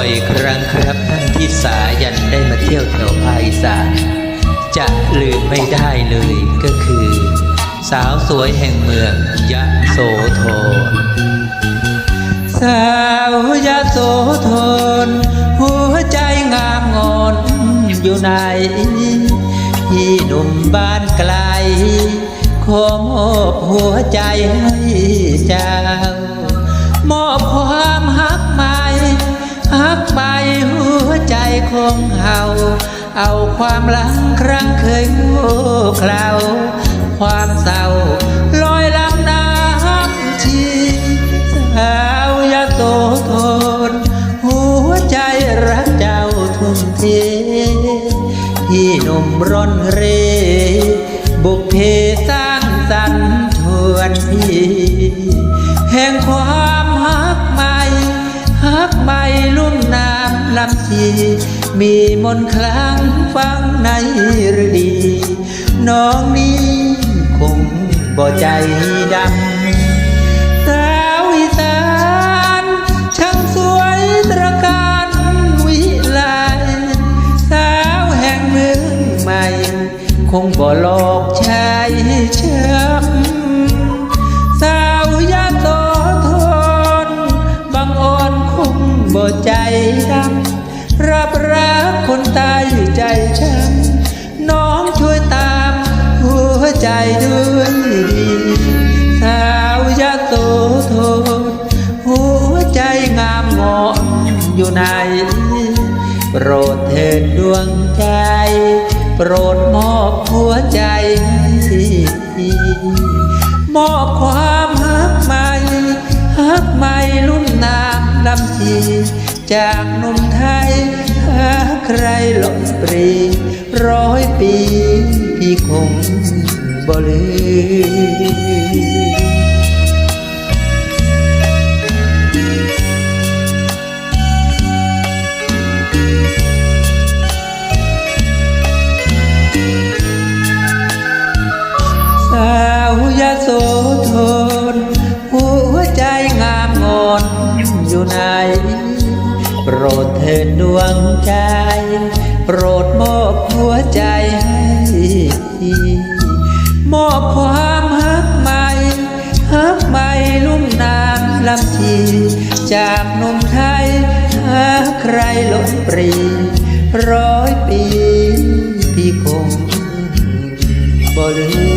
บ่อยครั้งครับท่านที่สายันได้มาเที่ยวแถวภาคอีสานจะลืมไม่ได้เลยก็คือ สาวสวยแห่งเมืองยะโสธรสาวยะโสธรหัวใจงามงอนอยู่ไหนพี่หนุ่มบ้านไกลขอมอบหัวใจให้เจ้ามอบความฮักใหักไปหัวใจของเฮาเอาความหลังครั้งเคยโง่คราวความเศร้าลอยลำน้ำชีสาวยาโสธรหัวใจรักเจ้าทุ่มเทพี่หนุ่มร่อนเร ฮักใหม่ลุ่มน้ำลำชีมีมนคลังฟังในฤดี น้องนี้คงบ่ใจดำสาวอีสานช่างสวยตระการวิไลสาวแห่งเมืองใหม่ คงบ่หลอกชายช้ำ ใจช้ำน้องช่วยตามหัวใจด้วยดีสาวยาโสธรหัวใจงามงอนอยู่ในโปรดเถิดดวงใจ โปรดมอบหัวใจให้มอบความฮักใหม่ฮักใหม่ลุ่มน้ำลำชีจากนุ่ม ใครหลงปรี ร้อยปีพี่คงบ่ลืมสาวยาโสธรหัวใจงามงอนอยู่ไหนโปรดเถิดดวงใจ โปรดมอบหัวใจให้มอบความฮักใหม่ฮักใหม่ลุ่มน้ำลำทีจากหนุ่มไทยหาใครหลงปรีร้อยปีพี่คงบ่ลืม